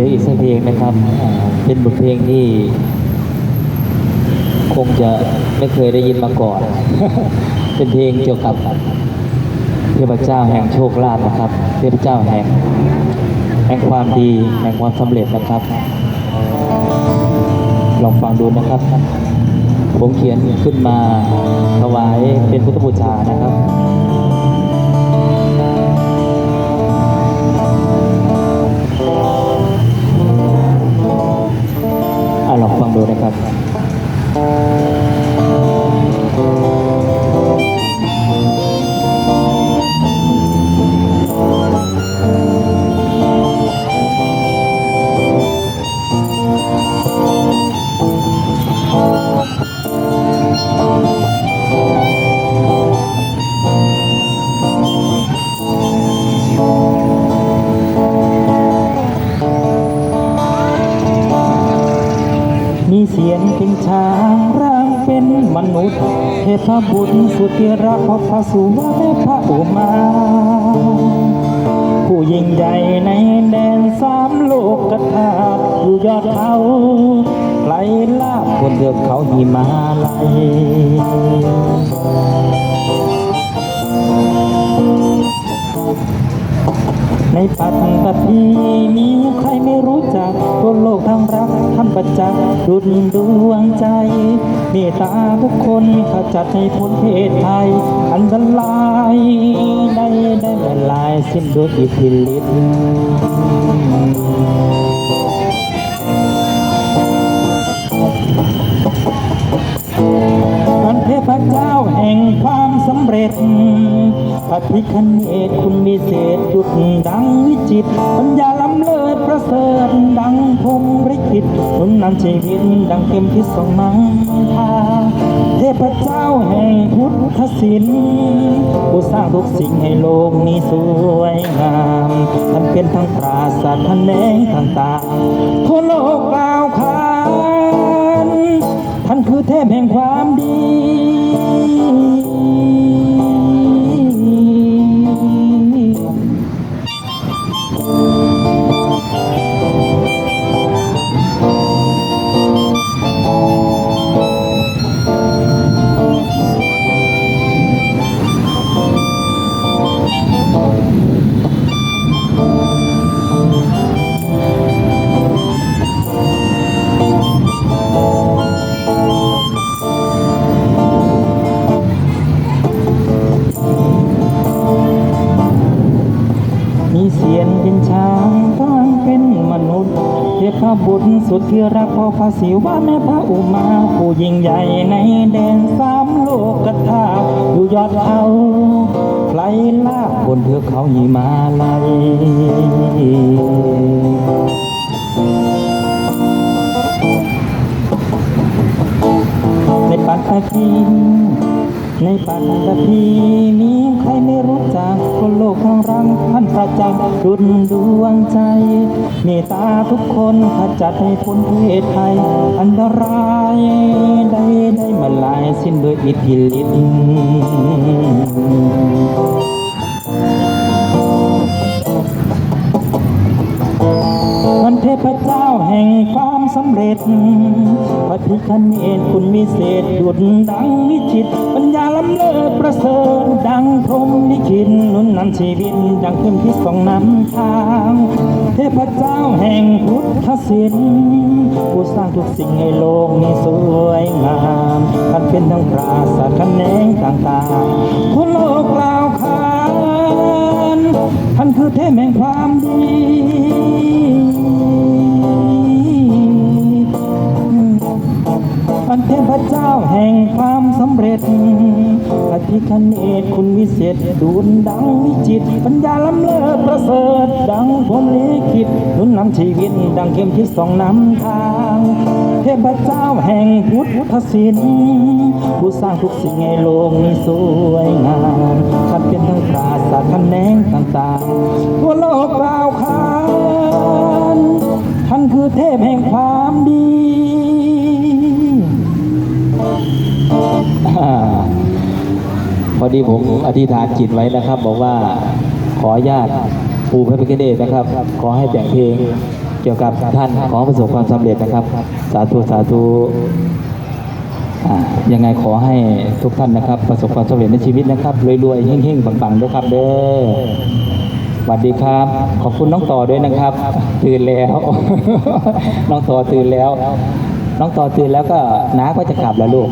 ดี๋ยวอีกสักเพลงนะครับ เป็นบทเพลงที่ คงจะไม่เคยได้ยินมาก่อน เป็นเพลงเกี่ยวกับเทพเจ้าแห่งโชคลาภนะครับ เทพเจ้าแห่งแห่งความดีแห่งความสำเร็จนะครับลองฟังดูนะครับ ผมเขียนขึ้นมาถวายเป็นพุทธบูชานะครับ ครับ ยงเป็นช้างร่างเป็นมนุษย์ เทพบุตรสุดที่รักของพระสุวรรณพระอุมา ผู้ยิ่งใหญ่ในแดนสามโลกกธาตุอยู่ยอดเขาไกลลาบบนเทือกเขาหิมาลัยในปัตตภีมี จักษ์ดุจดวงใจ เมตตาทุกคนขจัดให้พ้นเพศไทย อันตรายได้ได้ละลายสิ้นโดยอิทธิฤทธิ์มันเทพเจ้าแห่งความสำเร็จพระพิคเนตคุณวิเศษจุดดังวิจิตปัญญาล้ำเลิศประเสริฐ ตหนุนนำชีวิตดังเข็มทิศสองมังทาเทพเจ้าแห่งพุทธศิลป์ผู้สร้างทุกสิ่งให้โลกนี้สวยงามท่านเป็นทั้งปราศาสตร์แหนงต่างๆทั่วโลกกล่าวขานท่านคือเทพแห่งความดี บุตรสุดที่รักพ่อพระศิวะแม่พระอุมาผู้ยิ่งใหญ่ในแดนสามโลกธาตุอยู่ยอดเขาไกลลาบบนเทือกเขาหิมาลัยในปัตตภี ในปัตตภีมีใครไม่รู้จักคนโลกทั้งรังท่านประจักษ์ดุจดวงใจ เมตตาทุกคนขจัดให้พ้นเพศไทยอันตรายได้ได้มาลายสิ้นโดยอิทธิฤทธิ์ พเจ้าแห่งความสำเร็จพระพิคเนตคุณวิเศษดุจดังวิจิต ปัญญาล้ำเลิศประเสริฐดังพรหมลิขิตนุนนำชีวิตดังเข็มทิศสองนำทาง เทพเจ้าแห่งพุทธศิลป์ผู้สร้างทุกสิ่งให้โลกนี้สวยงามท่านเป็นทั้งปราศาสตร์แขนงต่างๆทั่วโลกกล่าวขานท่านคือเทพแห่งความดี เจ้าแห่งความสำเร็จอธิคเนตคุณวิเศษดูนดังวิจิต ปัญญาล้ำเลิศประเสริฐ ดังพรหมลิขิตนุนนำชีวิต ดังเข็มทิศสองนำทาง เทพเจ้าแห่งพุทธศิลป์ผู้สร้างทุกสิ่งให้โลกนี้สวยงามท่านเป็นทั้งปราศาสตร์แขนงต่างๆทั่วโลกกล่าวขาน พอดีผมอธิษฐานจิตไว้นะครับ บอกว่าขอญาตปู่พระพิฆเนศนะครับ ขอให้แต่งเพลงเกี่ยวกับท่านขอประสบความสำเร็จนะครับ สาธุสาธุยังไงขอให้ทุกท่านนะครับ ประสบความสำเร็จในชีวิตนะครับรวยๆเฮงๆปังๆด้วยครับเด้อสวัสดีครับ ขอบคุณน้องต่อด้วยนะครับ ตื่นแล้ว น้องต่อตื่นแล้ว น้องต่อตื่นแล้วก็น้าก็จะกลับแล้วลูก